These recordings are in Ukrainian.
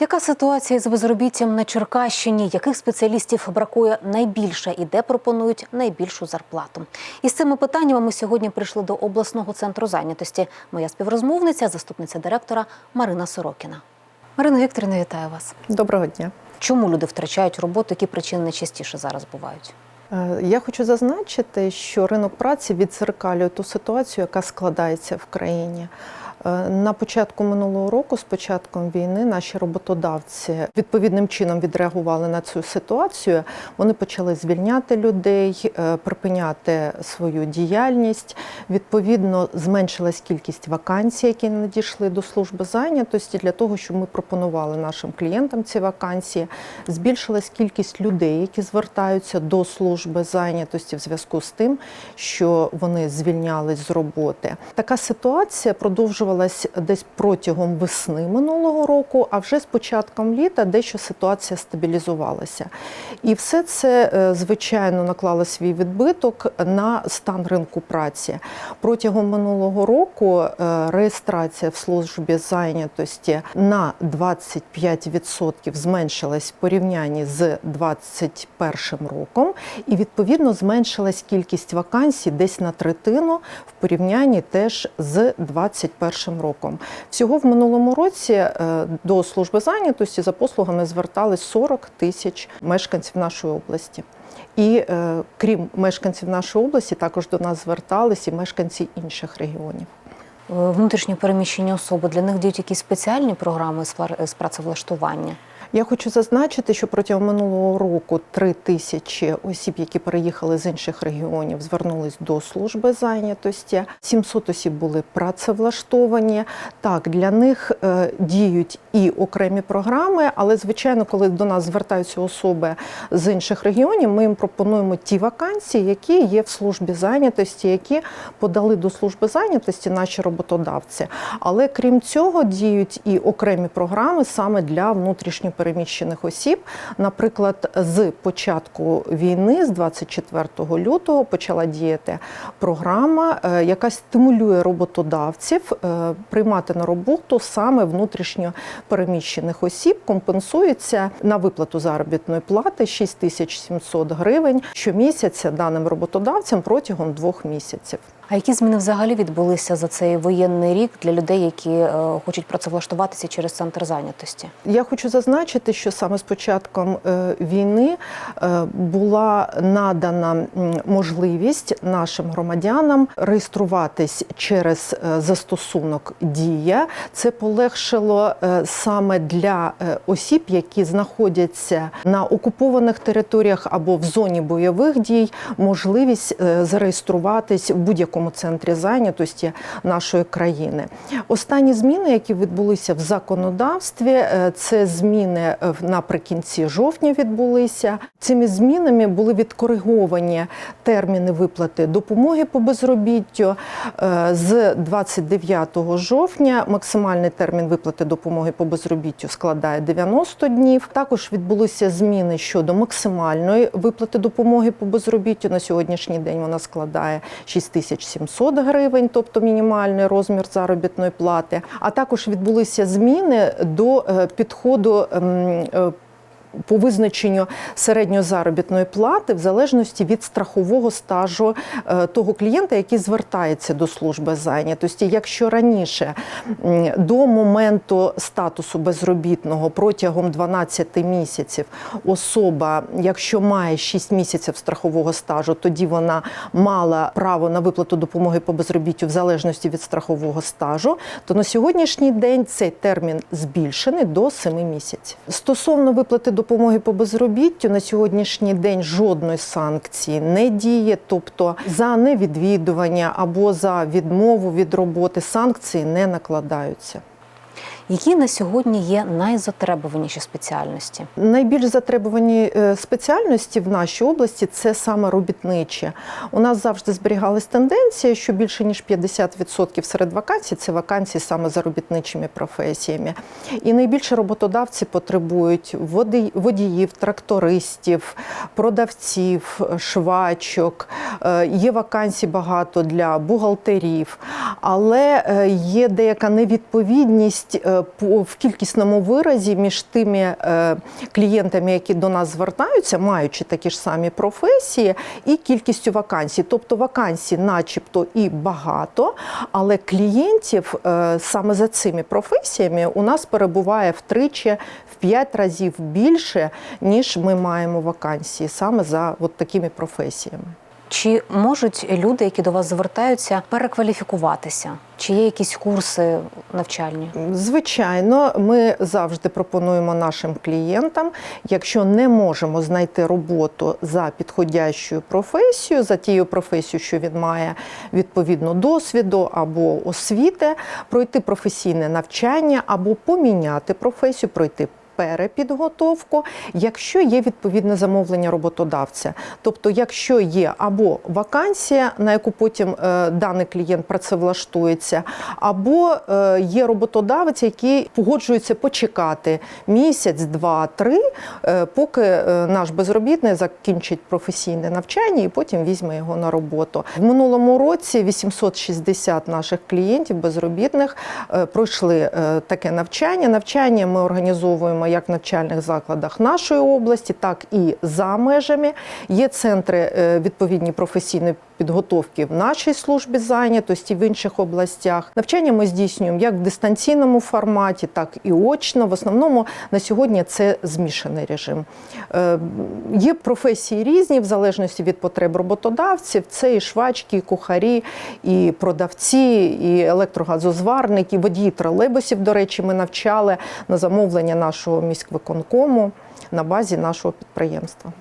Яка ситуація з безробіттям на Черкащині? Яких спеціалістів бракує найбільше і де пропонують найбільшу зарплату? Із цими питаннями ми сьогодні прийшли до обласного центру зайнятості. Моя співрозмовниця, заступниця директора Марина Сорокіна. Марина Вікторівна, вітаю вас. Доброго дня. Чому люди втрачають роботу? Які причини найчастіше зараз бувають? Е, Я хочу зазначити, що ринок праці відзеркалює ту ситуацію, яка складається в країні. Е, На початку минулого року, з початком війни, наші роботодавці відповідним чином відреагували на цю ситуацію. Вони почали звільняти людей, е, припиняти свою діяльність. Відповідно, зменшилась кількість вакансій, які надійшли до служби зайнятості, для того, щоб ми пропонували нашим клієнтам ці вакансії. Збільшилась кількість людей, які звертаються до служби зайнятості в зв'язку з тим, що вони звільнялись з роботи. Така ситуація продовжувалась десь протягом весни минулого року, а вже з початком літа дещо ситуація стабілізувалася. І все це, е, звичайно, наклало свій відбиток на стан ринку праці. Протягом минулого року е, реєстрація в службі зайнятості на 25% зменшилась в порівнянні з 2021 роком, і відповідно зменшилась кількість вакансій десь на третину в порівнянні теж з 2021 роком. Всього в минулому році е, до служби зайнятості за послугами звертались 40 тисяч мешканців нашої області. І е, крім мешканців нашої області, також до нас звертались і мешканці інших регіонів. Е, Внутрішньо переміщені особи для них діють якісь спеціальні програми з працевлаштування. Я хочу зазначити, що протягом минулого року три тисячі осіб, які переїхали з інших регіонів, звернулись до служби зайнятості. 700 осіб були працевлаштовані. Так, для них е, діють і окремі програми, але звичайно, коли до нас звертаються особи з інших регіонів, ми їм пропонуємо ті вакансії, які є в службі зайнятості, які подали до служби зайнятості наші роботодавці. Але крім цього, діють і окремі програми саме для внутрішньо переміщених осіб. Наприклад, з початку війни, з 24 лютого, почала діяти програма, е, яка стимулює роботодавців е, приймати на роботу саме внутрішньо переміщених осіб. Компенсується на виплату заробітної плати 6700 гривень щомісяця даним роботодавцям протягом двох місяців. А які зміни взагалі відбулися за цей воєнний рік для людей, які е, хочуть працевлаштуватися через центр зайнятості? Я хочу зазначити, що саме з початком е, війни е, була надана можливість нашим громадянам реєструватись через застосунок Дія. Це полегшило саме для осіб, які знаходяться на окупованих територіях або в зоні бойових дій, можливість зареєструватись в будь-якому центрі зайнятості нашої країни. Останні зміни, які відбулися в законодавстві, е, це зміни е, наприкінці жовтня відбулися. Цими змінами були відкориговані терміни виплати допомоги по безробіттю. Е, З 29 жовтня максимальний термін виплати допомоги по безробіттю складає 90 днів. Також відбулися зміни щодо максимальної виплати допомоги по безробіттю. На сьогоднішній день вона складає 6700 гривень, тобто мінімальний розмір заробітної плати. А також відбулися зміни до е, підходу. По визначенню середньозаробітної плати в залежності від страхового стажу е, того клієнта, який звертається до служби зайнятості. Якщо раніше до моменту статусу безробітного протягом 12 місяців особа, якщо має 6 місяців страхового стажу, тоді вона мала право на виплату допомоги по безробіттю в залежності від страхового стажу, то на сьогоднішній день цей термін збільшений до 7 місяців. Стосовно виплати допомоги по безробіттю, на сьогоднішній день жодної санкції не діє, тобто за невідвідування або за відмову від роботи санкції не накладаються. Які на сьогодні є найзатребуваніші спеціальності? Найбільш затребувані е, спеціальності в нашій області це саме робітничі. У нас завжди зберігалась тенденція, що більше ніж 50% серед вакансій це вакансії саме за робітничими професіями. І найбільше роботодавці потребують водіїв, трактористів, продавців, швачок. Е, Є вакансій багато для бухгалтерів, але е, є деяка невідповідність по- в кількісному виразі між тими е, клієнтами, які до нас звертаються, маючи такі ж самі професії, і кількістю вакансій. Тобто вакансій, начебто, і багато, але клієнтів е, саме за цими професіями у нас перебуває втричі, в п'ять разів більше, ніж ми маємо вакансії саме за от такими професіями. Чи можуть люди, які до вас звертаються, перекваліфікуватися? Чи є якісь курси навчальні? Звичайно, ми завжди пропонуємо нашим клієнтам, якщо не можемо знайти роботу за підходящою професією, за тією професією, що він має відповідно досвіду або освіти, пройти професійне навчання або поміняти професію, пройти. Перепідготовку, якщо є відповідне замовлення роботодавця, тобто, якщо є або вакансія, на яку потім е, даний клієнт працевлаштується, або е, є роботодавець, який погоджується почекати місяць, два, три, е, поки наш безробітний закінчить професійне навчання і потім візьме його на роботу. В минулому році 860 наших клієнтів безробітних пройшли таке навчання. Навчання ми організовуємо як в навчальних закладах нашої області, так і за межами. Є центри е, відповідні професійної підготовки в нашій службі зайнятості, в інших областях. Навчання ми здійснюємо як в дистанційному форматі, так і очно. В основному на сьогодні це змішаний режим. Е, Є професії різні в залежності від потреб роботодавців. Це і швачки, і кухарі, і продавці, і електрогазозварники, водії тролейбусів. До речі, ми навчали на замовлення нашого міськвиконкому на базі нашого підприємства.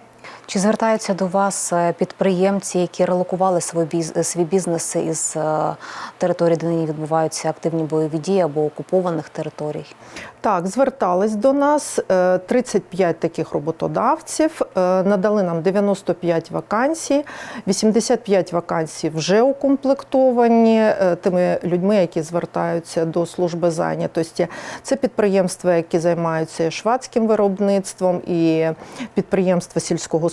Чи звертаються до вас е, підприємці, які релокували свій бізнес із е, території, де нині відбуваються активні бойові дії або окупованих територій? Так, звертались до нас е, 35 таких роботодавців, е, надали нам 95 вакансій, 85 вакансій вже укомплектовані е, тими людьми, які звертаються до служби зайнятості. Це підприємства, які займаються швадським виробництвом, і підприємства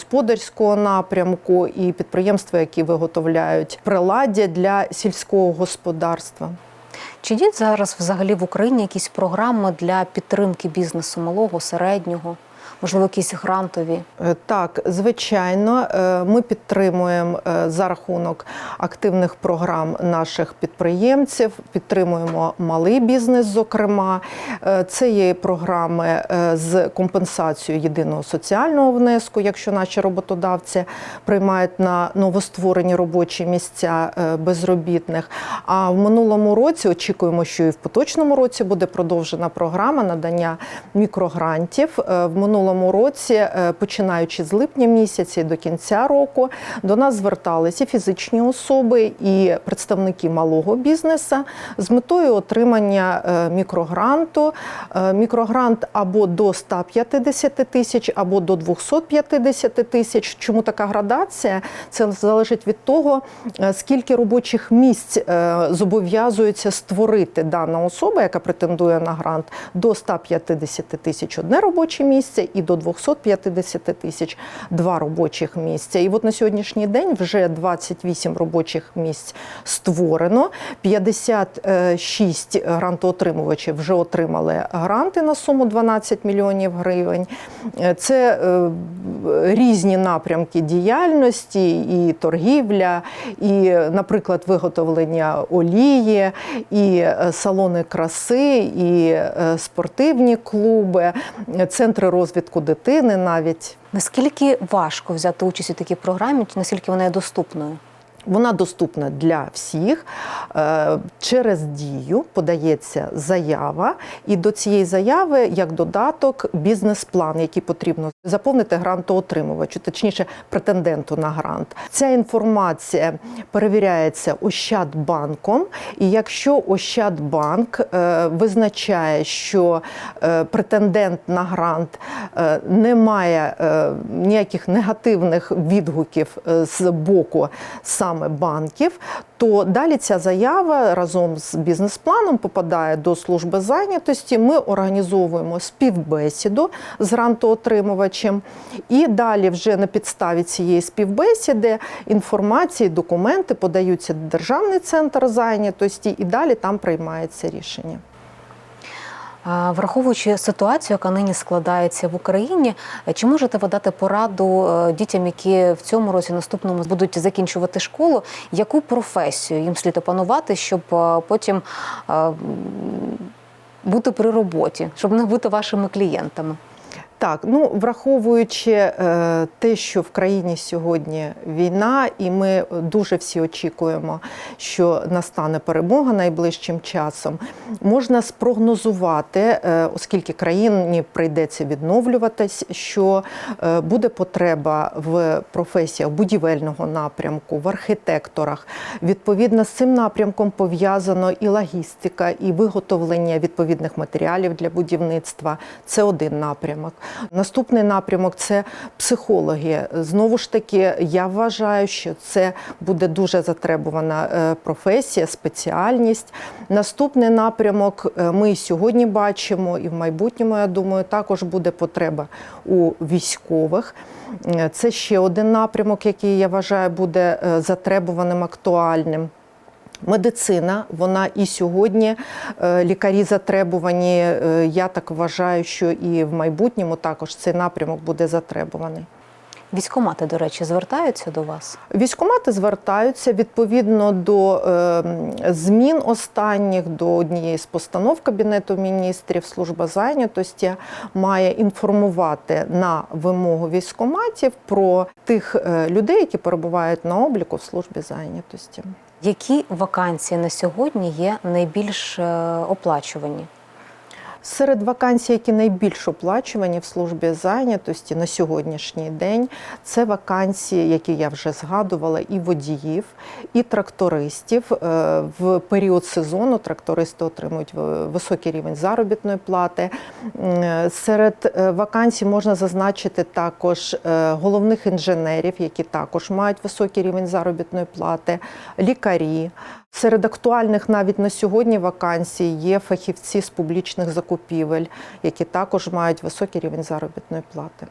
сільськогосподарського напрямку, і підприємства, які виготовляють приладдя для сільського господарства. Чи є зараз взагалі в Україні якісь програми для підтримки бізнесу малого, середнього, можливо, якісь грантові? Е, Так, звичайно, е, ми підтримуємо е, за рахунок активних програм наших підприємців, підтримуємо малий бізнес. Зокрема, це є програми з компенсацією єдиного соціального внеску, якщо наші роботодавці приймають на новостворені робочі місця безробітних. А в минулому році очікуємо, що і в поточному році буде продовжена програма надання мікрогрантів. В минулому році, е, починаючи з липня місяця до кінця року, до нас зверталися фізичні особи і представники малого бізнесу з метою отримання е, мікрогранту. Е, Мікрогрант або до 150 тисяч, або до 250 тисяч. Чому така градація? Це залежить від того, скільки робочих місць зобов'язується створити дана особа, яка претендує на грант, до 150 тисяч одне робоче місце і до 250 тисяч два робочих місця. І от на сьогоднішній день вже 28 робочих місць створено. 56 грантоотримувачів вже отримали гранти на суму 12 мільйонів гривень. Це е, різні напрямки діяльності, і торгівля, і, наприклад, виготовлення олії, і е, салони краси, і е, спортивні клуби, центри розвитку дитини навіть. Наскільки важко взяти участь у такій програмі, чи наскільки вона є доступною? Вона доступна для всіх. Е, Через дію подається заява, і до цієї заяви, як додаток, бізнес-план, який потрібно заповнити грантоотримувачу, точніше, претенденту на грант. Ця інформація перевіряється Ощадбанком, і якщо Ощадбанк е, визначає, що е, претендент на грант не має ніяких негативних відгуків з боку саме банків, то далі ця заява разом з бізнес-планом попадає до служби зайнятості. Ми організовуємо співбесіду з грантоотримувачем, і далі вже на підставі цієї співбесіди інформації, документи подаються в Державний центр зайнятості, і далі там приймається рішення. Враховуючи ситуацію, яка нині складається в Україні, чи можете ви дати пораду е, дітям, які в цьому році наступному будуть закінчувати школу, яку професію їм слід опанувати, щоб е, потім е, бути при роботі, щоб не бути вашими клієнтами? Так, ну враховуючи е, те, що в країні сьогодні війна, і ми дуже всі очікуємо, що настане перемога найближчим часом, можна спрогнозувати, е, оскільки країні прийдеться відновлюватись, що е, буде потреба в професіях будівельного напрямку, в архітекторах. Відповідно, з цим напрямком пов'язано і логістика, і виготовлення відповідних матеріалів для будівництва. Це один напрямок. Наступний напрямок це психологи. Знову ж таки, я вважаю, що це буде дуже затребувана е, професія, спеціальність. Наступний напрямок е, ми сьогодні бачимо, і в майбутньому, я думаю, також буде потреба у військових. Е, Це ще один напрямок, який я вважаю буде затребуваним, актуальним. Медицина, вона і сьогодні е, лікарі затребувані. Е, Я так вважаю, що і в майбутньому також цей напрямок буде затребуваний. Військомати, до речі, звертаються до вас. Військомати звертаються відповідно до е, змін останніх до однієї з постанов Кабінету міністрів. Служба зайнятості має інформувати на вимогу військоматів про тих е, людей, які перебувають на обліку в службі зайнятості. Які вакансії на сьогодні є найбільш е, оплачувані? Серед вакансій, які найбільш оплачувані в службі зайнятості на сьогоднішній день, це вакансії, які я вже згадувала, і водіїв, і трактористів. Е, В період сезону трактористи отримують високий рівень заробітної плати. Серед е, вакансій можна зазначити також е, головних інженерів, які також мають високий рівень заробітної плати, лікарі. Серед актуальних навіть на сьогодні вакансій є фахівці з публічних закупівель, які також мають високий рівень заробітної плати.